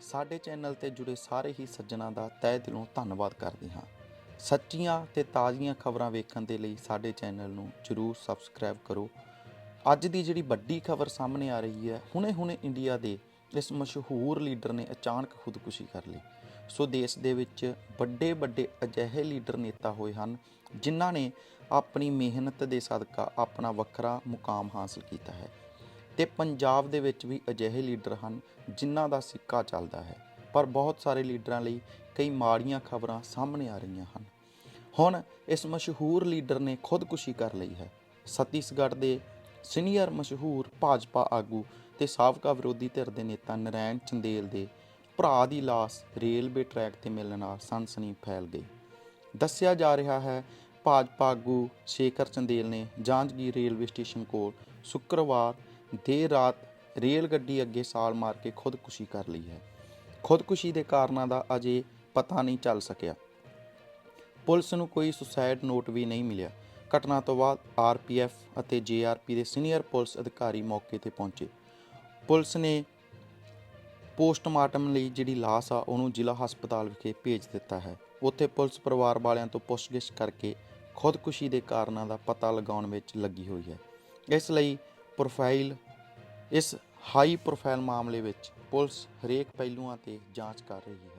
ਸਾਡੇ ਚੈਨਲ ਤੇ ਜੁੜੇ ਸਾਰੇ ਹੀ ਸੱਜਣਾ ਦਾ ਤਹਿ ਦਿਲੋਂ ਧੰਨਵਾਦ ਕਰਦੀ ਹਾਂ। ਸੱਚੀਆਂ ਤੇ ਤਾਜ਼ੀਆਂ ਖਬਰਾਂ ਵੇਖਣ ਦੇ ਲਈ ਸਾਡੇ ਚੈਨਲ ਨੂੰ ਜਰੂਰ ਸਬਸਕ੍ਰਾਈਬ ਕਰੋ। ਅੱਜ ਦੀ ਜਿਹੜੀ ਵੱਡੀ ਖਬਰ ਸਾਹਮਣੇ ਆ ਰਹੀ ਹੈ, ਹੁਣੇ-ਹੁਣੇ ਇੰਡੀਆ ਦੇ ਇਸ ਮਸ਼ਹੂਰ ਲੀਡਰ ਨੇ ਅਚਾਨਕ ਖੁਦਕੁਸ਼ੀ ਕਰ ਲਈ। ਸੋ ਦੇਸ਼ ਦੇ ਵਿੱਚ ਵੱਡੇ-ਵੱਡੇ ਅਜਿਹੇ ਲੀਡਰ ਨੇਤਾ ਹੋਏ ਹਨ, ਜਿਨ੍ਹਾਂ ਨੇ ਆਪਣੀ ਮਿਹਨਤ ਦੇ ਸਦਕਾ ਆਪਣਾ ਵੱਖਰਾ ਮੁਕਾਮ ਹਾਸਲ ਕੀਤਾ ਹੈ। ਤੇ ਪੰਜਾਬ ਦੇ ਵਿੱਚ ਵੀ ਅਜਿਹੇ ਲੀਡਰ ਹਨ ਜਿਨ੍ਹਾਂ ਦਾ ਸਿੱਕਾ ਚੱਲਦਾ ਹੈ। ਪਰ ਬਹੁਤ ਸਾਰੇ ਲੀਡਰਾਂ ਲਈ ਕਈ ਮਾੜੀਆਂ ਖਬਰਾਂ ਸਾਹਮਣੇ ਆ ਰਹੀਆਂ ਹਨ। ਹੁਣ ਇਸ ਮਸ਼ਹੂਰ ਲੀਡਰ ਨੇ ਖੁਦਕੁਸ਼ੀ ਕਰ ਲਈ ਹੈ। ਛੱਤੀਸਗੜ੍ਹ ਦੇ ਸੀਨੀਅਰ ਮਸ਼ਹੂਰ ਭਾਜਪਾ ਆਗੂ ਤੇ ਸਾਬਕਾ ਵਿਰੋਧੀ ਧਿਰ ਦੇ ਨੇਤਾ ਨਰੈਣ ਚੰਦੇਲ ਦੇ ਭਰਾ ਦੀ ਲਾਸ਼ ਰੇਲਵੇ ਟਰੈਕ ਤੇ ਮਿਲਣ ਨਾਲ ਸਨਸਨੀ ਫੈਲ ਗਈ। ਦੱਸਿਆ ਜਾ ਰਿਹਾ ਹੈ, ਭਾਜਪਾ ਆਗੂ ਸ਼ੇਖਰ ਚੰਦੇਲ ਨੇ ਜਾਂਜਗੀਰ ਰੇਲਵੇ ਸਟੇਸ਼ਨ ਕੋਲ ਸ਼ੁੱਕਰਵਾਰ ਦੇਰ ਰਾਤ ਰੇਲ ਗੱਡੀ ਅੱਗੇ ਸਾਲ ਮਾਰ ਕੇ ਖੁਦਕੁਸ਼ੀ ਕਰ ਲਈ ਹੈ। ਖੁਦਕੁਸ਼ੀ ਦੇ ਕਾਰਨਾਂ ਦਾ ਅਜੇ ਪਤਾ ਨਹੀਂ ਚੱਲ ਸਕਿਆ। ਪੁਲਿਸ ਨੂੰ ਕੋਈ ਸੁਸਾਇਡ ਨੋਟ ਵੀ ਨਹੀਂ ਮਿਲਿਆ। ਘਟਨਾ ਤੋਂ ਬਾਅਦ ਆਰਪੀਐਫ ਅਤੇ ਜੇਆਰਪੀ ਦੇ ਸੀਨੀਅਰ ਪੁਲਿਸ ਅਧਿਕਾਰੀ ਮੌਕੇ ਤੇ ਪਹੁੰਚੇ। ਪੁਲਿਸ ਨੇ ਪੋਸਟਮਾਰਟਮ ਲਈ ਜਿਹੜੀ ਲਾਸ਼ ਆ, ਉਹਨੂੰ ਜ਼ਿਲ੍ਹਾ ਹਸਪਤਾਲ ਵਿਖੇ ਭੇਜ ਦਿੱਤਾ ਹੈ। ਉੱਥੇ ਪੁਲਿਸ ਪਰਿਵਾਰ ਵਾਲਿਆਂ ਤੋਂ ਪੁੱਛਗਿੱਛ ਕਰਕੇ ਖੁਦਕੁਸ਼ੀ ਦੇ ਕਾਰਨਾਂ ਦਾ ਪਤਾ ਲਗਾਉਣ ਵਿੱਚ ਲੱਗੀ ਹੋਈ ਹੈ। ਇਸ ਲਈ ਪ੍ਰੋਫਾਈਲ ਇਸ ਹਾਈ ਪ੍ਰੋਫਾਈਲ ਮਾਮਲੇ ਵਿੱਚ ਪੁਲਿਸ ਹਰੇਕ ਪਹਿਲੂਆਂ ਤੇ ਜਾਂਚ ਕਰ ਰਹੀ ਹੈ।